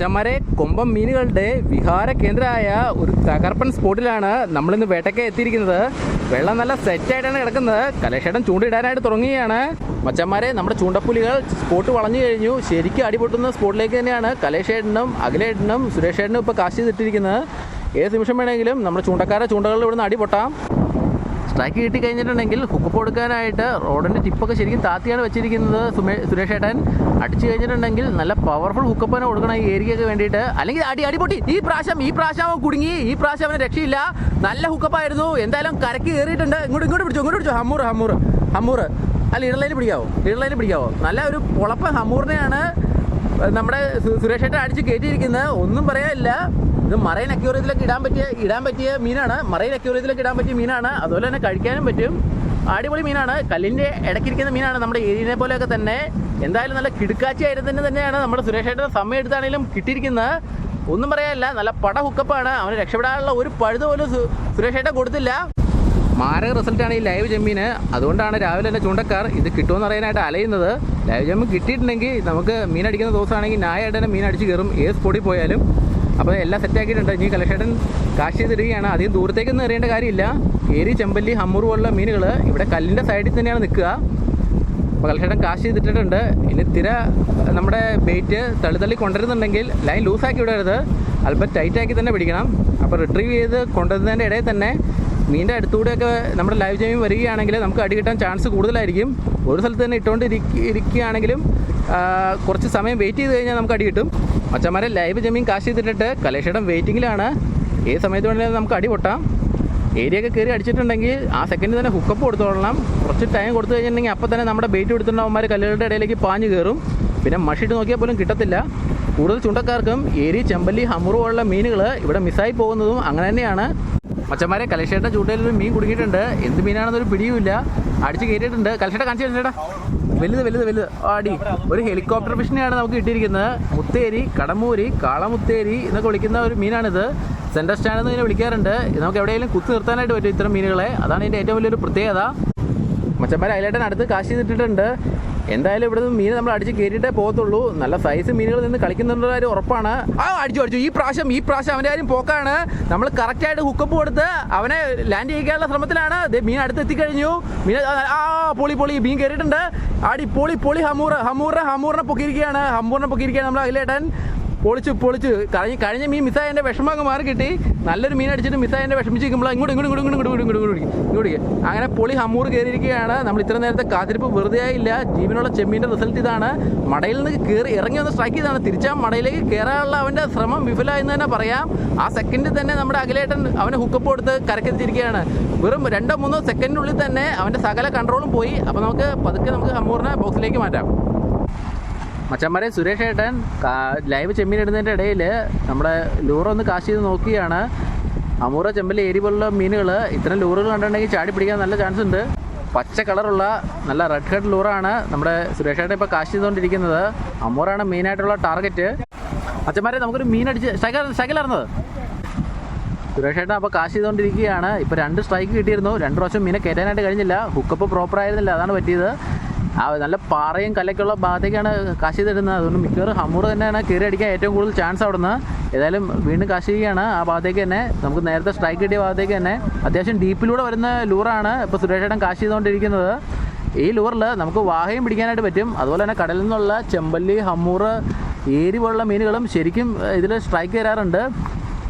മച്ചന്മാരെ കൊമ്പം മീനുകളുടെ വിഹാര കേന്ദ്രമായ ഒരു തകർപ്പൻ സ്പോട്ടിലാണ് നമ്മളിന്ന് വേട്ടയ്ക്ക് എത്തിയിരിക്കുന്നത്. വെള്ളം നല്ല സെറ്റായിട്ടാണ് കിടക്കുന്നത്. കലേഷേട്ടൻ ചൂണ്ടിടാനായിട്ട് തുടങ്ങുകയാണ്. മച്ചന്മാരെ നമ്മുടെ ചൂണ്ടപ്പുലികൾ സ്പോട്ട് വളഞ്ഞു കഴിഞ്ഞു. ശരിക്കും അടിപൊട്ടുന്ന സ്പോട്ടിലേക്ക് തന്നെയാണ് കലേഷേട്ടനും അഖിലേട്ടനും സുരേഷേട്ടനും ഇപ്പോൾ കാശ് ചെയ്തിട്ടിരിക്കുന്നത്. ഏത് നിമിഷം വേണമെങ്കിലും നമ്മുടെ ചൂണ്ടക്കാരെ ചൂണ്ടകളിൽ ഇവിടുന്ന് അടിപൊട്ടാം സ്ട്രൈക്ക് കിട്ടി കഴിഞ്ഞിട്ടുണ്ടെങ്കിൽ ഹുക്കപ്പ് കൊടുക്കാനായിട്ട് റോഡിന്റെ ടിപ്പൊക്കെ ശരിക്കും താത്തിയാണ് വെച്ചിരിക്കുന്നത് സുരേഷ് ഏട്ടൻ അടിച്ചു കഴിഞ്ഞിട്ടുണ്ടെങ്കിൽ നല്ല പവർഫുൾ ഹുക്കപ്പനെ കൊടുക്കണം ഈ ഏരിയക്ക് വേണ്ടിയിട്ട്. അല്ലെങ്കിൽ അടി അടിപൊട്ടി. ഈ പ്രാവശ്യം ഈ പ്രാവശ്യം കുടുങ്ങി. ഈ പ്രാവശ്യം അവന് രക്ഷയില്ല. നല്ല ഹുക്കപ്പായിരുന്നു എന്തായാലും കരക്ക് കയറിയിട്ടുണ്ട്. ഇങ്ങോട്ട് ഇങ്ങോട്ട് പിടിച്ചോ ഇങ്ങോട്ട് പിടിച്ചോ. ഹമ്മൂർ ഹമ്മൂർ ഹമ്മൂർ അല്ല ഇടലയിൽ പിടിക്കാവോ? ഇടലയിൽ പിടിക്കാവോ? നല്ല ഒരു പൊളപ്പ ഹമ്മൂറിനെയാണ് നമ്മുടെ സുരേഷ് ഏട്ടൻ അടിച്ച് കയറ്റിയിരിക്കുന്നത്. ഒന്നും പറയാനില്ല. ഇത് മറൈൻ അക്യൂറിയത്തിലൊക്കെ ഇടാൻ പറ്റിയ ഇടാൻ പറ്റിയ മീനാണ്. മറൈൻ അക്യൂറിയത്തിലൊക്കെ ഇടാൻ പറ്റിയ മീനാണ്. അതുപോലെ തന്നെ കഴിക്കാനും പറ്റും. അടിപൊളി മീനാണ്. കല്ലിന്റെ ഇടയ്ക്കിരിക്കുന്ന മീനാണ് നമ്മുടെ ഏരിയനെ പോലെയൊക്കെ തന്നെ. എന്തായാലും നല്ല കിടുക്കാച്ചി ആയിരുന്നു തന്നെ തന്നെയാണ് നമ്മുടെ സുരേഷേട്ടൻ സമയം എടുത്താണെങ്കിലും കിട്ടിയിരിക്കുന്നത്. ഒന്നും പറയാനില്ല. നല്ല പട ഹുക്കപ്പാണ് അവന് രക്ഷപ്പെടാനുള്ള ഒരു പഴുത് പോലും സുരേഷേട്ടൻ കൊടുത്തില്ല. മാരക റിസൾട്ടാണ് ഈ ലൈവ് ജമ്മീന് അതുകൊണ്ടാണ് രാവിലെ തന്നെ ചൂണ്ടക്കാർ ഇത് കിട്ടുമെന്ന് അറിയാനായിട്ട് അലയുന്നത്. ലൈവ് ജമ്മ് കിട്ടിയിട്ടുണ്ടെങ്കിൽ നമുക്ക് മീൻ അടിക്കുന്ന ദിവസമാണെങ്കിൽ നായ തന്നെ മീൻ അടിച്ച് കയറും. ഏത് സ്പോട്ടിൽ പോയാലും. അപ്പോൾ എല്ലാം സെറ്റാക്കിയിട്ടുണ്ട് ഇനി കലക്ഷേട്ടൻ കാശ് ചെയ്തിടുകയാണ് അധികം ദൂരത്തേക്കൊന്നും എറിയേണ്ട കാര്യമില്ല. ഏരി ചെമ്പല്ലി ഹമ്മൂർ പോലുള്ള മീനുകൾ ഇവിടെ കല്ലിന്റെ സൈഡിൽ തന്നെയാണ് നിൽക്കുക. അപ്പോൾ കലക്ഷേട്ടൻ കാശ് ചെയ്തിട്ടിട്ടുണ്ട്. ഇനി തിര നമ്മുടെ ബെയ്റ്റ് തള്ളി തള്ളി കൊണ്ടുവരുന്നുണ്ടെങ്കിൽ ലൈൻ ലൂസാക്കി വിടരുത്. അല്പം ടൈറ്റാക്കി തന്നെ പിടിക്കണം. അപ്പോൾ റിട്രീവ് ചെയ്ത് കൊണ്ടുവരുന്നതിന്റെ ഇടയിൽ തന്നെ മീന്റെ അടുത്തൂടെയൊക്കെ നമ്മുടെ ലൈവ് ജൈമിൽ വരികയാണെങ്കിൽ നമുക്ക് അടി കിട്ടാൻ ചാൻസ് കൂടുതലായിരിക്കും. ഒരു സ്ഥലത്ത് തന്നെ ഇട്ടുകൊണ്ട് ഇരിക്കുകയാണെങ്കിലും കുറച്ച് സമയം വെയിറ്റ് ചെയ്ത് കഴിഞ്ഞാൽ നമുക്ക് അടി കിട്ടും. മച്ചന്മാരെ ലൈവ് ജമീൻ കാശ് ചെയ്തിട്ടിട്ട് കലേഷേട്ടൻ വെയിറ്റിങ്ങിലാണ് ഏത് സമയത്ത് വേണമെങ്കിലും നമുക്ക് അടി പൊട്ടാം. ഏരിയ ഒക്കെ കയറി അടിച്ചിട്ടുണ്ടെങ്കിൽ ആ സെക്കൻഡിൽ തന്നെ ഹുക്കപ്പ് കൊടുത്തോളണം. കുറച്ച് ടൈം കൊടുത്തു കഴിഞ്ഞിട്ടുണ്ടെങ്കിൽ അപ്പോൾ തന്നെ നമ്മുടെ ബെയ്റ്റ് അവന്മാർ കല്ലുകളുടെ ഇടയിലേക്ക് പാഞ്ഞു കയറും. പിന്നെ മഷിട്ട് നോക്കിയാൽ പോലും കിട്ടത്തില്ല. കൂടുതൽ ചുണ്ടക്കാർക്കും ഏരി ചെമ്പല്ലി ഹമുറു പോലുള്ള മീനുകൾ ഇവിടെ മിസ്സായി പോകുന്നതും അങ്ങനെ തന്നെയാണ്. മച്ചന്മാരെ കലശേട്ട ചൂണ്ടയിൽ ഒരു മീൻ കുടുങ്ങിയിട്ടുണ്ട്. എന്ത് മീനാണെന്നൊരു പിടിയുമില്ല. അടിച്ച് കയറിയിട്ടുണ്ട്. കലശേട്ട കാണിച്ചു ചേട്ടാ. വലുത് വലുത് വലുത്. അടി ഒരു ഹെലികോപ്റ്റർ ഫിഷിനെയാണ് നമുക്ക് കിട്ടിയിരിക്കുന്നത്. മുത്തേരി കടമൂരി കാളമുത്തേരി എന്നൊക്കെ വിളിക്കുന്ന ഒരു മീനാണിത്. സെൻട്രൽ സ്റ്റാൻഡിൽ നിന്ന് ഇതിനെ വിളിക്കാറുണ്ട്. നമുക്ക് എവിടെയെങ്കിലും കുത്തി നിർത്താനായിട്ട് പറ്റും ഇത്തരം മീനുകളെ. അതാണ് ഇതിന്റെ ഏറ്റവും വലിയൊരു പ്രത്യേകത. മച്ചന്മാരെ അതിലേട്ടൻ അടുത്ത് കാശ് ചെയ്തിട്ടിട്ടുണ്ട്. എന്തായാലും ഇവിടെ നിന്ന് മീൻ നമ്മൾ അടിച്ച് കയറിയിട്ടേ പോകത്തുള്ളൂ. നല്ല സൈസ് മീനുകൾ നിന്ന് കളിക്കുന്നുണ്ടോ കാര്യം ഉറപ്പാണ്. ആ അടിച്ചു അടിച്ചു. ഈ പ്രാവശ്യം ഈ പ്രാവശ്യം അവന്റെ കാര്യം പോക്കാണ്. നമ്മൾ കറക്റ്റായിട്ട് ഹുക്കപ്പ് കൊടുത്ത് അവനെ ലാൻഡ് ചെയ്യിക്കാനുള്ള ശ്രമത്തിലാണ്. മീൻ അടുത്ത് എത്തിക്കഴിഞ്ഞു. മീൻ ആ, ആ പൊളി പൊളി. മീൻ കയറിയിട്ടുണ്ട് ആടി പൊളി പൊളി. ഹമൂർ ഹമൂറിനെ ഹമൂറിനെ പൊക്കിയിരിക്കുകയാണ്. ഹമൂറിനെ പൊക്കിയിരിക്കുകയാണ് നമ്മൾ അഖിലേട്ടൻ. പൊളിച്ചു പൊളിച്ച്. കഴിഞ്ഞ കഴിഞ്ഞ മീൻ മിസ്സായ എന്റെ വിഷമമൊക്കെ മാറി കിട്ടി. നല്ലൊരു മീൻ അടിച്ചിട്ട് മിസ്സായതിന്റെ വിഷമിച്ചിരിക്കുമ്പോൾ ഇങ്ങോട്ട് ഇങ്ങോട്ട് ഇങ്ങോട്ട് ഇങ്ങോട്ട് ഇങ്ങോട്ട് ഇങ്ങോട്ട് ഇങ്ങോട്ട് ഇങ്ങോട്ട് അങ്ങനെ പൊളി ഹമ്മൂർ കയറിയിരിക്കുകയാണ്. നമ്മൾ ഇത്ര നേരത്തെ കാത്തിരിപ്പ് വെറുതെ ആയില്ല. ജീവനുള്ള ചെമ്മീന്റെ റിസൾട്ട് ഇതാണ്. മടയിൽ നിന്ന് കയറി ഇറങ്ങി വന്ന് സ്ട്രൈക്ക് ചെയ്താണ്. തിരിച്ചാൽ മടയിലേക്ക് കയറാനുള്ള അവന്റെ ശ്രമം വിഫലമായെന്ന് തന്നെ പറയാം. ആ സെക്കൻഡിൽ തന്നെ നമ്മുടെ അഖിലേട്ടൻ അവനെ ഹുക്കപ്പ് കൊടുത്ത് കരക്കെത്തിച്ചിരിക്കുകയാണ് വെറും രണ്ടോ മൂന്നോ സെക്കൻഡിനുള്ളിൽ തന്നെ അവന്റെ സകല കൺട്രോളും പോയി. അപ്പോൾ നമുക്ക് പതുക്കെ നമുക്ക് ഹമ്മൂറിനെ ബോക്സിലേക്ക് മാറ്റാം. മച്ചന്മാരെ സുരേഷ് ഏട്ടൻ ലൈവ് ചെമ്മീൻ ഇടുന്നതിന്റെ ഇടയിൽ നമ്മുടെ ലൂറ ഒന്ന് കാശ് ചെയ്ത് നോക്കിയാണ്. അമൂറ ചെമ്പല്ലി ഏരി പോലുള്ള മീനുകൾ ഇത്തരം ലൂറുകൾ കണ്ടിട്ടുണ്ടെങ്കിൽ ചാടി പിടിക്കാൻ നല്ല ചാൻസ് ഉണ്ട്. പച്ച കളറുള്ള നല്ല റെഡ് ഹെഡ് ലൂറാണ് നമ്മുടെ സുരേഷ് ഏട്ടൻ ഇപ്പോൾ കാശ് ചെയ്തുകൊണ്ടിരിക്കുന്നത്. അമൂറാണ് മെയിനായിട്ടുള്ള ടാർഗറ്റ് അച്ഛന്മാരെ നമുക്കൊരു മീൻ അടിച്ച് സൈക്കിൾ സൈക്കിളായിരുന്നത് സുരേഷ് ഏട്ടൻ അപ്പോൾ കാശ് ചെയ്തുകൊണ്ടിരിക്കുകയാണ്. ഇപ്പോൾ രണ്ട് സ്ട്രൈക്ക് കിട്ടിയിരുന്നു. രണ്ട് പ്രാവശ്യം മീനെ കയറ്റാനായിട്ട് കഴിഞ്ഞില്ല. ഹുക്കപ്പ് പ്രോപ്പർ ആയിരുന്നില്ല. അതാണ് പറ്റിയത്. ആ നല്ല പാറയും കലയ്ക്കുള്ള ഭാഗത്തേക്കാണ് കാശി തരുന്നത്. അതുകൊണ്ട് മിക്കവാറും ഹമ്മൂർ തന്നെയാണ് കയറി അടിക്കാൻ ഏറ്റവും കൂടുതൽ ചാൻസ് അവിടുന്ന്. ഏതായാലും വീണ്ടും കാശിയാണ് ആ ഭാഗത്തേക്ക് തന്നെ നമുക്ക് നേരത്തെ സ്ട്രൈക്ക് കിട്ടിയ ഭാഗത്തേക്ക് തന്നെ അത്യാവശ്യം ഡീപ്പിലൂടെ വരുന്ന ലൂറാണ് ഇപ്പോൾ സുരേഷേട്ടൻ കാശി ചെയ്തുകൊണ്ടിരിക്കുന്നത്. ഈ ലൂറിൽ നമുക്ക് വാഹയും പിടിക്കാനായിട്ട് പറ്റും. അതുപോലെ തന്നെ കടലിൽ നിന്നുള്ള ചെമ്പല്ലി ഹമ്മൂർ ഏരി പോലുള്ള മീനുകളും ശരിക്കും ഇതിൽ സ്ട്രൈക്ക് തരാറുണ്ട്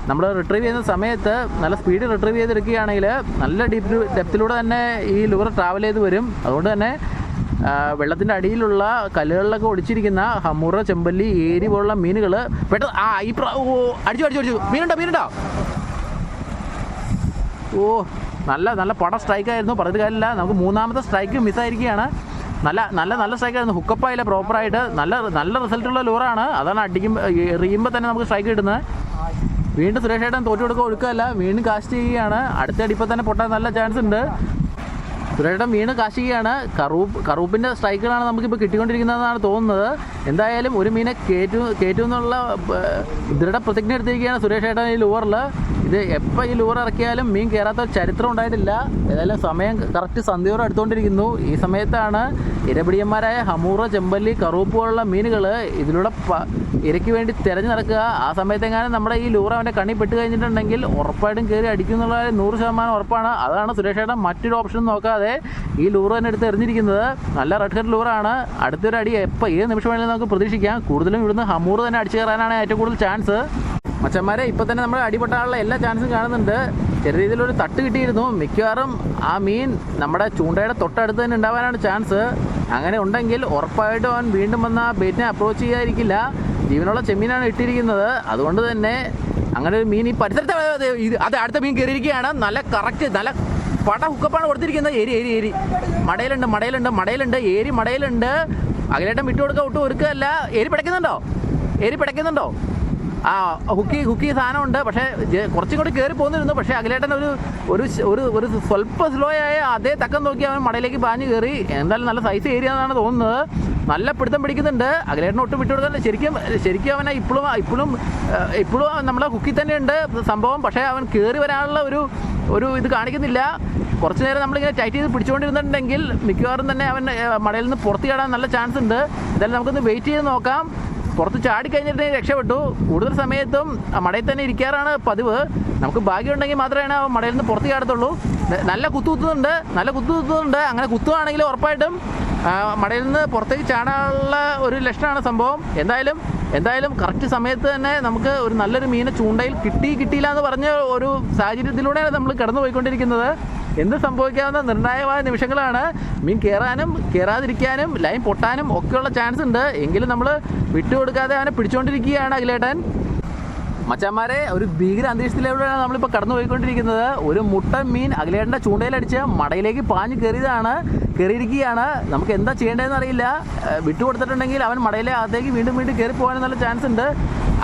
നമ്മൾ റിട്രീവ് ചെയ്യുന്ന സമയത്ത് നല്ല സ്പീഡിൽ റിട്രീവ് ചെയ്തെടുക്കുകയാണെങ്കിൽ നല്ല ഡീപ്പ് ഡെപ്തിലൂടെ തന്നെ ഈ ലൂർ ട്രാവൽ ചെയ്ത് വരും. അതുകൊണ്ട് തന്നെ വെള്ളത്തിന്റെ അടിയിലുള്ള കല്ലുകളിലൊക്കെ ഒളിച്ചിരിക്കുന്ന ഹമുറ ചെമ്പല്ലി ഏരി പോലുള്ള മീനുകൾ പെട്ടെന്ന് ആ ഈ അടിച്ചു അടിച്ചു അടിച്ചു. മീനുണ്ടോ മീനുണ്ടോ? ഓ നല്ല നല്ല പട സ്ട്രൈക്ക് ആയിരുന്നു പറഞ്ഞിട്ട് കാര്യമില്ല. നമുക്ക് മൂന്നാമത്തെ സ്ട്രൈക്ക് മിസ്സായിരിക്കുകയാണ്. നല്ല നല്ല നല്ല സ്ട്രൈക്ക് ആയിരുന്നു ഹുക്കപ്പായില്ല പ്രോപ്പറായിട്ട്. നല്ല നല്ല റിസൾട്ടുള്ള ലൂറാണ്. അതാണ് അടിക്കുമ്പോൾ എറിയുമ്പോൾ തന്നെ നമുക്ക് സ്ട്രൈക്ക് കിട്ടുന്നത്. വീണ്ടും സുരേഷ് ഏട്ടൻ തോറ്റു കൊടുക്കുക ഒഴുക്കല്ല വീണ്ടും കാസ്റ്റ് ചെയ്യുകയാണ്. അടുത്ത അടിപ്പം തന്നെ പൊട്ടാൻ നല്ല ചാൻസ് ഉണ്ട്. സുരേട്ടൻ വീണ് കാശികയാണ് കറൂപ്പ് കറൂപ്പിന്റെ സ്ട്രൈക്കുകളാണ് നമുക്കിപ്പോൾ കിട്ടിക്കൊണ്ടിരിക്കുന്നതെന്നാണ് തോന്നുന്നത്. എന്തായാലും ഒരു മീനെ കയറ്റു എന്നുള്ള പ്രതിജ്ഞ ദൃഢപ്രതിജ്ഞ എടുത്തിരിക്കുകയാണ് സുരേഷ് ഏട്ടൻ ഈ ലൂറിൽ ഇത് എപ്പോൾ ഈ ലൂർ ഇറക്കിയാലും മീൻ കയറാത്ത ചരിത്രം ഉണ്ടായിട്ടില്ല. ഏതായാലും സമയം കറക്റ്റ് സന്ധ്യയോടെ എടുത്തുകൊണ്ടിരിക്കുന്നു ഈ സമയത്താണ് ഇരപിടിയന്മാരായ ഹമൂറ ചെമ്പല്ലി കറൂപ്പ് പോലുള്ള മീനുകൾ ഇതിലൂടെ ഇരയ്ക്ക് വേണ്ടി തിരഞ്ഞു നടക്കുക. ആ സമയത്തെങ്ങാനും നമ്മുടെ ഈ ലൂർ അവന്റെ കണ്ണി പെട്ട് കഴിഞ്ഞിട്ടുണ്ടെങ്കിൽ ഉറപ്പായിട്ടും കയറി അടിക്കും എന്നുള്ള കാര്യം നൂറ് ശതമാനം ഉറപ്പാണ്. അതാണ് സുരേഷ് മറ്റൊരു ഓപ്ഷൻ നോക്കാതെ ഈ ലൂർ തന്നെ എടുത്ത് എറിഞ്ഞിരിക്കുന്നത്. നല്ല റെഡ് ഹെഡ് ലൂറാണ്. അടുത്തൊരു അടി എപ്പോൾ ഏത് നിമിഷം വേണമെങ്കിലും നമുക്ക് പ്രതീക്ഷിക്കാം. കൂടുതലും ഇവിടുന്ന് ഹമൂർ തന്നെ അടിച്ചു കയറാനാണ് ഏറ്റവും കൂടുതൽ ചാൻസ് മച്ചന്മാരെ ഇപ്പം തന്നെ നമ്മൾ അടിപെട്ടാനുള്ള എല്ലാ ചാൻസും കാണുന്നുണ്ട്. ചെറിയ രീതിയിലൊരു തട്ട് കിട്ടിയിരുന്നു. മിക്കവാറും ആ മീൻ നമ്മുടെ ചൂണ്ടയുടെ തൊട്ടടുത്ത് തന്നെ ഉണ്ടാവാനാണ് ചാൻസ് അങ്ങനെ ഉണ്ടെങ്കിൽ ഉറപ്പായിട്ടും അവൻ വീണ്ടും വന്ന് ആ ബേറ്റിനെ അപ്രോച്ച് ചെയ്യാതിരിക്കില്ല. ജീവനുള്ള ചെമ്മീനാണ് ഇട്ടിരിക്കുന്നത്. അതുകൊണ്ട് തന്നെ അങ്ങനെ ഒരു മീൻ ഈ പരിസരത്തെ അത് ഇത് അത് അടുത്ത മീൻ കയറിയിരിക്കുകയാണ്. നല്ല കറക്റ്റ് നല്ല പട ഹുക്കപ്പാണ് കൊടുത്തിരിക്കുന്നത്. ഏരി ഏരി ഏരി. മടയിലുണ്ട് മടയിലുണ്ട് മടയിലുണ്ട് ഏരി മടയിലുണ്ട്. അകലേട്ടം വിട്ടു കൊടുക്കുക ഒട്ടും ഒരുക്കല്ല ഏരി പിടയ്ക്കുന്നുണ്ടോ? ഏരി പിടയ്ക്കുന്നുണ്ടോ? ആ ഹുക്കി ഹുക്കി സാധനമുണ്ട്. പക്ഷേ കുറച്ചും കൂടി കയറി പോകുന്നിരുന്നു പക്ഷേ അഖിലേട്ടൻ ഒരു ഒരു ഒരു ഒരു സ്വല്പം സ്ലോ ആയ അതേ തക്കം നോക്കി അവൻ മടയിലേക്ക് പാഞ്ഞ് കയറി എന്തായാലും നല്ല സൈസ് ഏരിയ എന്നാണ് തോന്നുന്നത്. നല്ല പിടുത്തം പിടിക്കുന്നുണ്ട്. അഖിലേട്ടൻ ഒട്ടും വിട്ടുകൊടുക്കാൻ ശരിക്കും ശരിക്കും അവനെ ഇപ്പോഴും ഇപ്പോഴും ഇപ്പോഴും നമ്മളെ ഹുക്കി തന്നെയുണ്ട് സംഭവം. പക്ഷേ അവൻ കയറി വരാനുള്ള ഒരു ഒരു ഇത് കാണിക്കുന്നില്ല. കുറച്ച് നേരം നമ്മളിങ്ങനെ ടൈറ്റ് ചെയ്ത് പിടിച്ചുകൊണ്ടിരുന്നിട്ടുണ്ടെങ്കിൽ മിക്കവാറും തന്നെ അവൻ മടയിൽ നിന്ന് പുറത്ത് ചാടാൻ നല്ല ചാൻസ് ഉണ്ട്. എന്തായാലും നമുക്കൊന്ന് വെയിറ്റ് ചെയ്ത് നോക്കാം. പുറത്ത് ചാടിക്കഴിഞ്ഞിട്ട് രക്ഷപ്പെട്ടു. കൂടുതൽ സമയത്തും മടയിൽ തന്നെ ഇരിക്കാറാണ് പതിവ്. നമുക്ക് ഭാഗ്യമുണ്ടെങ്കിൽ മാത്രമേ ആ മടയിൽ നിന്ന് പുറത്ത് ചാടത്തുള്ളൂ. നല്ല കുത്തു കുത്തുന്നുണ്ട്. നല്ല കുത്തു കുത്തുന്നുണ്ട്. അങ്ങനെ കുത്തുവാണെങ്കിൽ ഉറപ്പായിട്ടും മടയിൽ നിന്ന് പുറത്തേക്ക് ചാടാനുള്ള ഒരു ലക്ഷണമാണ് സംഭവം. എന്തായാലും എന്തായാലും കറക്റ്റ് സമയത്ത് തന്നെ നമുക്ക് ഒരു നല്ലൊരു മീനെ ചൂണ്ടയിൽ കിട്ടി കിട്ടിയില്ല എന്ന് പറഞ്ഞ ഒരു സാഹചര്യത്തിലൂടെയാണ് നമ്മൾ കടന്നു പോയിക്കൊണ്ടിരിക്കുന്നത് എന്ത് സംഭവിക്കാവുന്ന നിർണായകമായ നിമിഷങ്ങളാണ്. മീൻ കയറാനും കയറാതിരിക്കാനും ലൈൻ പൊട്ടാനും ഒക്കെയുള്ള ചാൻസ് ഉണ്ട്. എങ്കിലും നമ്മൾ വിട്ടുകൊടുക്കാതെ അവനെ പിടിച്ചുകൊണ്ടിരിക്കുകയാണ് അഖിലേട്ടൻ. മച്ചന്മാരെ ഒരു ഭീകര അന്തരീക്ഷത്തിലൂടെയാണ് നമ്മളിപ്പോൾ കടന്നു പോയിക്കൊണ്ടിരിക്കുന്നത് ഒരു മുട്ട മീൻ അഖിലേട്ടന്റെ ചൂണ്ടയിലടിച്ച് മടയിലേക്ക് പാഞ്ഞു കയറിയതാണ് കയറിയിരിക്കുകയാണ്. നമുക്ക് എന്താ ചെയ്യേണ്ടതെന്ന് അറിയില്ല. വിട്ടുകൊടുത്തിട്ടുണ്ടെങ്കിൽ അവൻ മടയിലെ അകത്തേക്ക് വീണ്ടും വീണ്ടും കയറി പോകാൻ നല്ല ചാൻസ് ഉണ്ട്.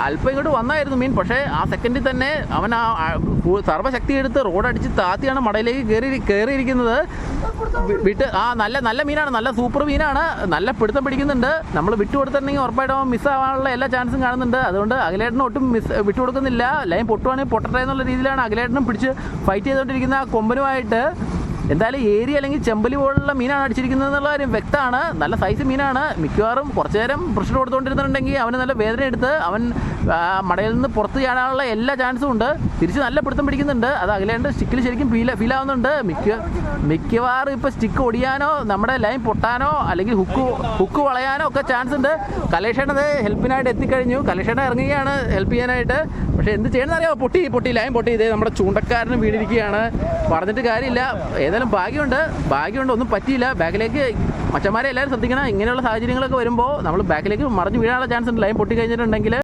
അല്പം ഇങ്ങോട്ട് വന്നായിരുന്നു മീൻ. പക്ഷേ ആ സെക്കൻഡിൽ തന്നെ അവൻ ആ സർവശക്തി എടുത്ത് റോഡടിച്ച് താത്തിയാണ് മടയിലേക്ക് കയറി കയറിയിരിക്കുന്നത് വിട്ട് ആ നല്ല നല്ല മീനാണ് നല്ല സൂപ്പർ മീനാണ്. നല്ല പിടുത്തം പിടിക്കുന്നുണ്ട്. നമ്മൾ വിട്ടു കൊടുത്തിട്ടുണ്ടെങ്കിൽ ഉറപ്പായിട്ടും അവൻ മിസ്സാവാനുള്ള എല്ലാ ചാൻസും കാണുന്നുണ്ട്. അതുകൊണ്ട് അഖിലേട്ടനും ഒട്ടും മിസ് വിട്ടു കൊടുക്കുന്നില്ല ലൈൻ പൊട്ടുവാണെങ്കിൽ പൊട്ടട്ടെ എന്നുള്ള രീതിയിലാണ് അഖിലേട്ടനും പിടിച്ച് ഫൈറ്റ് ചെയ്തുകൊണ്ടിരിക്കുന്ന കൊമ്പനുമായിട്ട്. എന്തായാലും ഏരി അല്ലെങ്കിൽ ചെമ്പലി പോലുള്ള മീനാണ് അടിച്ചിരിക്കുന്നത് എന്നുള്ള കാര്യം വ്യക്തമാണ്. നല്ല സൈസ് മീനാണ്. മിക്കവാറും കുറച്ചു നേരം പ്രഷർ കൊടുത്തുകൊണ്ടിരുന്നുണ്ടെങ്കിൽ അവന് നല്ല വേദന എടുത്ത് അവൻ മടയിൽ നിന്ന് പുറത്ത് ചാടാനുള്ള എല്ലാ ചാൻസും ഉണ്ട്. തിരിച്ച് നല്ല പിടുത്തം പിടിക്കുന്നുണ്ട്. അത് അകലേണ്ട സ്റ്റിക്കിൽ ശരിക്കും ഫീൽ ഫീൽ ആവുന്നുണ്ട്. മിക്ക മിക്കവാറും ഇപ്പോൾ സ്റ്റിക്ക് ഒടിയാനോ നമ്മുടെ ലൈൻ പൊട്ടാനോ അല്ലെങ്കിൽ ഹുക്ക് ഹുക്ക് വളയാനോ ഒക്കെ ചാൻസ് ഉണ്ട്. കലേഷേട്ടൻ അത് ഹെൽപ്പിനായിട്ട് എത്തിക്കഴിഞ്ഞു. കലേഷേട്ടൻ ഇറങ്ങുകയാണ് ഹെൽപ്പ് ചെയ്യാനായിട്ട്. പക്ഷേ എന്ത് ചെയ്യണമെന്ന് പൊട്ടി പൊട്ടി ലൈൻ പൊട്ടി. ഇതേ നമ്മുടെ ചൂണ്ടക്കാരനും വീടിരിക്കുകയാണ് പറഞ്ഞിട്ട് കാര്യമില്ല. ഏതായാലും ഭാഗ്യമുണ്ട്. ഭാഗ്യമുണ്ട് ഒന്നും പറ്റിയില്ല. ബാക്കിലേക്ക് മച്ചന്മാരെ എല്ലാവരും ശ്രദ്ധിക്കണം. ഇങ്ങനെയുള്ള സാഹചര്യങ്ങളൊക്കെ വരുമ്പോൾ നമ്മൾ ബാക്കിലേക്ക് മറിഞ്ഞ് വീഴാനുള്ള ചാൻസ് ഉണ്ട്. ലൈൻ പൊട്ടി കഴിഞ്ഞിട്ടുണ്ടെങ്കിൽ